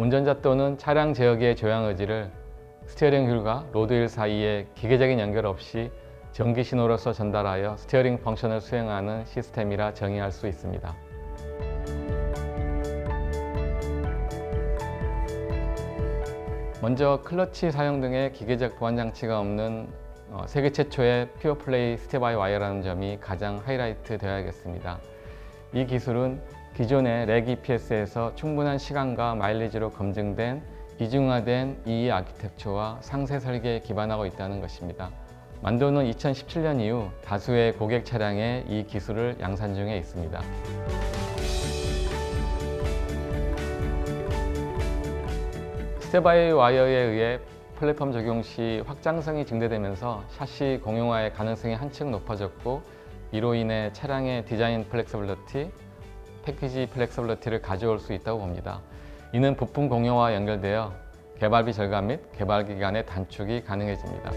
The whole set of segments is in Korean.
운전자 또는 차량 제어기의 조향 의지를 스티어링 휠과 로드 휠 사이에 기계적인 연결 없이 전기 신호로서 전달하여 스티어링 펑션을 수행하는 시스템이라 정의할 수 있습니다. 먼저 클러치 사용 등의 기계적 보안 장치가 없는 어, 세계 최초의 퓨어 플레이 스테바이 와이어라는 점이 가장 하이라이트 되어야겠습니다. 이 기술은 기존의 렉 EPS에서 충분한 시간과 마일리지로 검증된 이중화된 EE 아키텍처와 상세 설계에 기반하고 있다는 것입니다. 만도는 2017년 이후 다수의 고객 차량에 이 기술을 양산 중에 있습니다. 스테바이 와이어에 의해 플랫폼 적용 시 확장성이 증대되면서 샤시 공용화의 가능성이 한층 높아졌고 이로 인해 차량의 디자인 플렉서블리티, 패키지 플렉서블리티를 가져올 수 있다고 봅니다. 이는 부품 공용화와 연결되어 개발비 절감 및 개발 기간의 단축이 가능해집니다.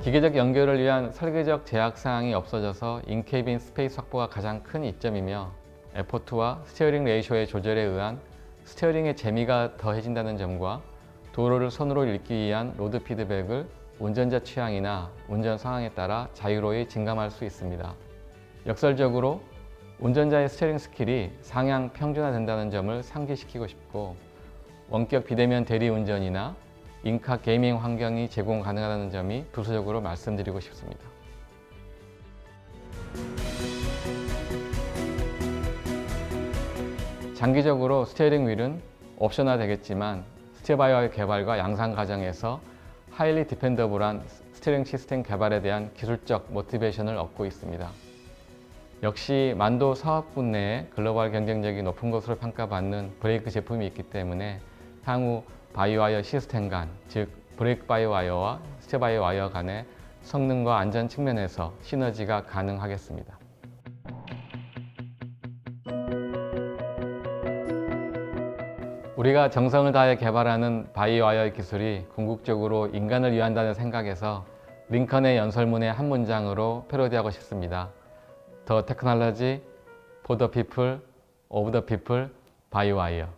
기계적 연결을 위한 설계적 제약 사항이 없어져서 인케빈 스페이스 확보가 가장 큰 이점이며 에포트와 스티어링 레이쇼의 조절에 의한 스티어링의 재미가 더해진다는 점과 도로를 손으로 읽기 위한 로드 피드백을 운전자 취향이나 운전 상황에 따라 자유로이 증감할 수 있습니다. 역설적으로 운전자의 스티어링 스킬이 상향 평준화된다는 점을 상기시키고 싶고 원격 비대면 대리 운전이나 인카 게이밍 환경이 제공 가능하다는 점이 부수적으로 말씀드리고 싶습니다. 장기적으로 스티어링 휠은 옵셔나 되겠지만 스티어바이어의 개발과 양산 과정에서 하일리 디펜더블한 스티어링 시스템 개발에 대한 기술적 모티베이션을 얻고 있습니다. 역시 만도 사업군 내에 글로벌 경쟁력이 높은 것으로 평가받는 브레이크 제품이 있기 때문에 향후 바이와이어 시스템 간, 즉 브레이크 바이와이어와 스테 바이와이어 간의 성능과 안전 측면에서 시너지가 가능하겠습니다. 우리가 정성을 다해 개발하는 바이와이어 기술이 궁극적으로 인간을 위한다는 생각에서 링컨의 연설문의 한 문장으로 패러디하고 싶습니다. The technology for the people, of the people, by wire.